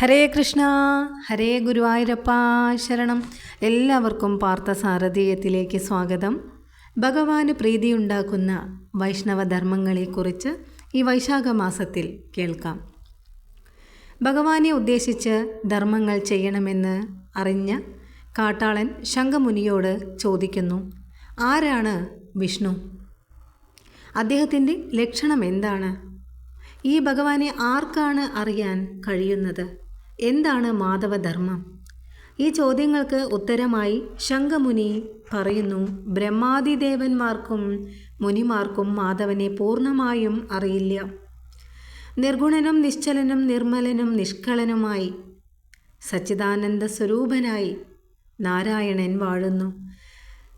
ഹരേ കൃഷ്ണ ഹരേ ഗുരുവായൂരപ്പ ശരണം. എല്ലാവർക്കും പാർത്ഥസാരഥീയത്തിലേക്ക് സ്വാഗതം. ഭഗവാന് പ്രീതിയുണ്ടാക്കുന്ന വൈഷ്ണവ ധർമ്മങ്ങളെക്കുറിച്ച് ഈ വൈശാഖ മാസത്തിൽ കേൾക്കാം. ഭഗവാനെ ഉദ്ദേശിച്ച് ധർമ്മങ്ങൾ ചെയ്യണമെന്ന് അറിഞ്ഞ കാട്ടാളൻ ശംഖമുനിയോട് ചോദിക്കുന്നു ആരാണ് വിഷ്ണു? അദ്ദേഹത്തിന്റെ ലക്ഷണം എന്താണ്? ഈ ഭഗവാനെ ആർക്കാണ് അറിയാൻ കഴിയുന്നത്? എന്താണ് മാധവധർമ്മം? ഈ ചോദ്യങ്ങൾക്ക് ഉത്തരമായി ശംഖമുനി പറയുന്നു ബ്രഹ്മാതിദേവന്മാർക്കും മുനിമാർക്കും മാധവനെ പൂർണമായും അറിയില്ല. നിർഗുണനും നിശ്ചലനും നിർമ്മലനും നിഷ്കളനുമായി സച്ചിദാനന്ദ സ്വരൂപനായി നാരായണൻ വാഴുന്നു.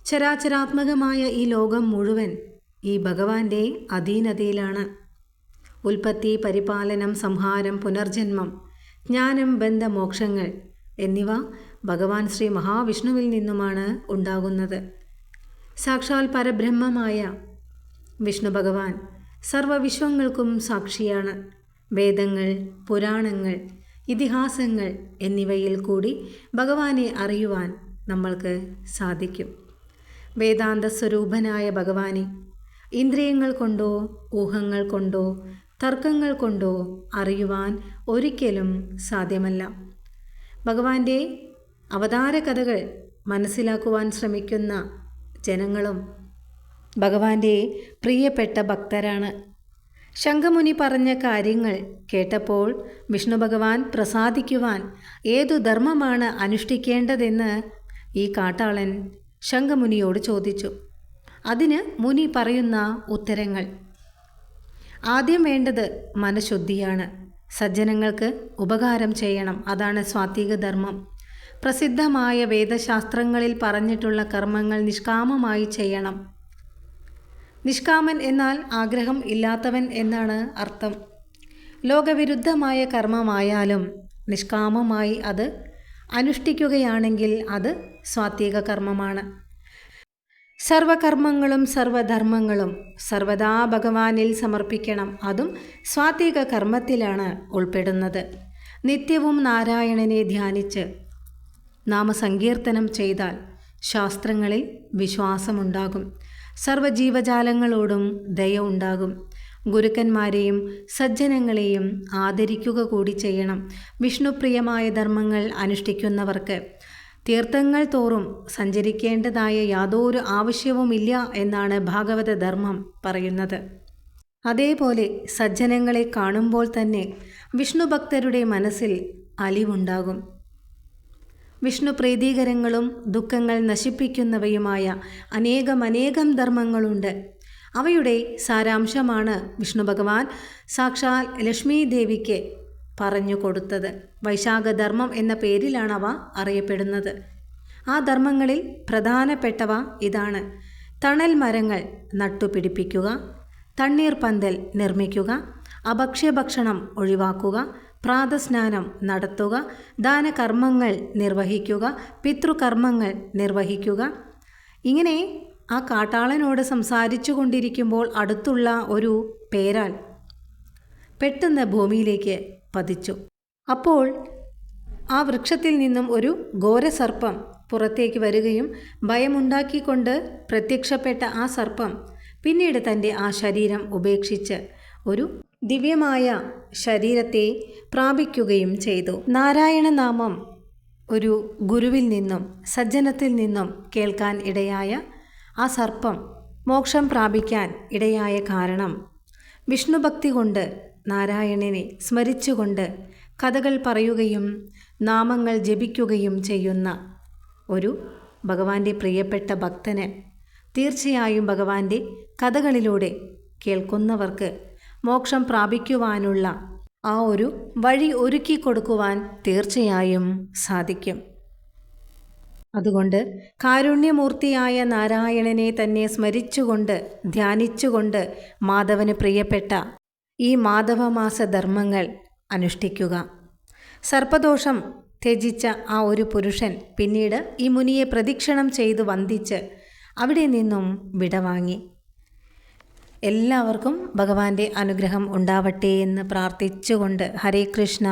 ചരാചരാത്മകമായ ഈ ലോകം മുഴുവൻ ഈ ഭഗവാന്റെ അധീനതയിലാണ്. ഉൽപ്പത്തി പരിപാലനം സംഹാരം പുനർജന്മം ജ്ഞാനം ബന്ധ മോക്ഷങ്ങൾ എന്നിവ ഭഗവാൻ ശ്രീ മഹാവിഷ്ണുവിൽ നിന്നുമാണ് ഉണ്ടാകുന്നത്. സാക്ഷാൽ പരബ്രഹ്മമായ വിഷ്ണു ഭഗവാൻ സർവവിശ്വങ്ങൾക്കും സാക്ഷിയാണ്. വേദങ്ങൾ പുരാണങ്ങൾ ഇതിഹാസങ്ങൾ എന്നിവയിൽ കൂടി ഭഗവാനെ അറിയുവാൻ നമ്മൾക്ക് സാധിക്കും. വേദാന്ത സ്വരൂപനായ ഭഗവാനെ ഇന്ദ്രിയങ്ങൾ കൊണ്ടോ ഊഹങ്ങൾ കൊണ്ടോ തർക്കങ്ങൾ കൊണ്ടോ അറിയുവാൻ ഒരിക്കലും സാധ്യമല്ല. ഭഗവാന്റെ അവതാര കഥകൾ മനസ്സിലാക്കുവാൻ ശ്രമിക്കുന്ന ജനങ്ങളും ഭഗവാന്റെ പ്രിയപ്പെട്ട ഭക്തരാണ്. ശംഖമുനി പറഞ്ഞ കാര്യങ്ങൾ കേട്ടപ്പോൾ വിഷ്ണു ഭഗവാൻ പ്രസാദിക്കുവാൻ ഏതു ധർമ്മമാണ് അനുഷ്ഠിക്കേണ്ടതെന്ന് ഈ കാട്ടാളൻ ശംഖമുനിയോട് ചോദിച്ചു. അതിന് മുനി പറയുന്ന ഉത്തരങ്ങൾ. ആദ്യം വേണ്ടത് മനഃശുദ്ധിയാണ്. സജ്ജനങ്ങൾക്ക് ഉപകാരം ചെയ്യണം അതാണ് സ്വാത്വിക ധർമ്മം. പ്രസിദ്ധമായ വേദശാസ്ത്രങ്ങളിൽ പറഞ്ഞിട്ടുള്ള കർമ്മങ്ങൾ നിഷ്കാമമായി ചെയ്യണം. നിഷ്കാമൻ എന്നാൽ ആഗ്രഹം ഇല്ലാത്തവൻ എന്നാണ് അർത്ഥം. ലോകവിരുദ്ധമായ കർമ്മമായാലും നിഷ്കാമമായി അത് അനുഷ്ഠിക്കുകയാണെങ്കിൽ അത് സ്വാത്വിക കർമ്മമാണ്. സർവകർമ്മങ്ങളും സർവധർമ്മങ്ങളും സർവദാ ഭഗവാനിൽ സമർപ്പിക്കണം. അതും സ്വാത്വിക കർമ്മത്തിലാണ് ഉൾപ്പെടുന്നത്. നിത്യവും നാരായണനെ ധ്യാനിച്ച് നാമസങ്കീർത്തനം ചെയ്താൽ ശാസ്ത്രങ്ങളിൽ വിശ്വാസമുണ്ടാകും. സർവജീവജാലങ്ങളോടും ദയ ഉണ്ടാകും. ഗുരുക്കന്മാരെയും സജ്ജനങ്ങളെയും ആദരിക്കുക കൂടി ചെയ്യണം. വിഷ്ണുപ്രിയമായ ധർമ്മങ്ങൾ അനുഷ്ഠിക്കുന്നവർക്ക് തീർത്ഥങ്ങൾ തോറും സഞ്ചരിക്കേണ്ടതായ യാതൊരു ആവശ്യവുമില്ല എന്നാണ് ഭാഗവത ധർമ്മം പറയുന്നത്. അതേപോലെ സജ്ജനങ്ങളെ കാണുമ്പോൾ തന്നെ വിഷ്ണു ഭക്തരുടെ മനസ്സിൽ അലിവുണ്ടാകും. വിഷ്ണു പ്രീതികരങ്ങളും ദുഃഖങ്ങൾ നശിപ്പിക്കുന്നവയുമായ അനേകമനേകം ധർമ്മങ്ങളുണ്ട്. അവയുടെ സാരാംശമാണ് വിഷ്ണു ഭഗവാൻ സാക്ഷാൽ ലക്ഷ്മി ദേവിക്ക് പറഞ്ഞു കൊടുത്തത്. വൈശാഖധർമ്മം എന്ന പേരിലാണ് അവ അറിയപ്പെടുന്നത്. ആ ധർമ്മങ്ങളിൽ പ്രധാനപ്പെട്ടവ ഇതാണ്. തണൽ മരങ്ങൾ നട്ടുപിടിപ്പിക്കുക തണ്ണീർ പന്തൽ നിർമ്മിക്കുക അഭക്ഷ്യഭക്ഷണം ഒഴിവാക്കുക പ്രാതസ്നാനം നടത്തുക ദാനകർമ്മങ്ങൾ നിർവഹിക്കുക പിതൃകർമ്മങ്ങൾ നിർവഹിക്കുക. ഇങ്ങനെ ആ കാട്ടാളനോട് സംസാരിച്ചു കൊണ്ടിരിക്കുമ്പോൾ അടുത്തുള്ള ഒരു പേരാൽ പെട്ടെന്ന് ഭൂമിയിലേക്ക് പതിച്ചു. അപ്പോൾ ആ വൃക്ഷത്തിൽ നിന്നും ഒരു ഘോരസർപ്പം പുറത്തേക്ക് വരികയും ഭയമുണ്ടാക്കിക്കൊണ്ട് പ്രത്യക്ഷപ്പെട്ട ആ സർപ്പം പിന്നീട് തന്റെ ആ ശരീരം ഉപേക്ഷിച്ച് ഒരു ദിവ്യമായ ശരീരത്തെ പ്രാപിക്കുകയും ചെയ്തു. നാരായണ നാമം ഒരു ഗുരുവിൽ നിന്നും സജ്ജനത്തിൽ നിന്നും കേൾക്കാൻ ഇടയായ ആ സർപ്പം മോക്ഷം പ്രാപിക്കാൻ ഇടയായ കാരണം വിഷ്ണുഭക്തി കൊണ്ട് നാരായണനെ സ്മരിച്ചുകൊണ്ട് കഥകൾ പറയുകയും നാമങ്ങൾ ജപിക്കുകയും ചെയ്യുന്ന ഒരു ഭഗവാന്റെ പ്രിയപ്പെട്ട ഭക്തന് തീർച്ചയായും ഭഗവാന്റെ കഥകളിലൂടെ കേൾക്കുന്നവർക്ക് മോക്ഷം പ്രാപിക്കുവാനുള്ള ആ ഒരു വഴി ഒരുക്കി കൊടുക്കുവാൻ തീർച്ചയായും സാധിക്കും. അതുകൊണ്ട് കാരുണ്യമൂർത്തിയായ നാരായണനെ തന്നെ സ്മരിച്ചുകൊണ്ട് ധ്യാനിച്ചുകൊണ്ട് മാധവന് പ്രിയപ്പെട്ട ഈ മാധവമാസ ധർമ്മങ്ങൾ അനുഷ്ഠിക്കുക. സർപ്പദോഷം ത്യജിച്ച ആ ഒരു പുരുഷൻ പിന്നീട് ഈ മുനിയെ പ്രദക്ഷിണം ചെയ്ത് വന്ദിച്ച് അവിടെ നിന്നും വിടവാങ്ങി. എല്ലാവർക്കും ഭഗവാന്റെ അനുഗ്രഹം ഉണ്ടാവട്ടെ എന്ന് പ്രാർത്ഥിച്ചുകൊണ്ട് ഹരേ കൃഷ്ണ.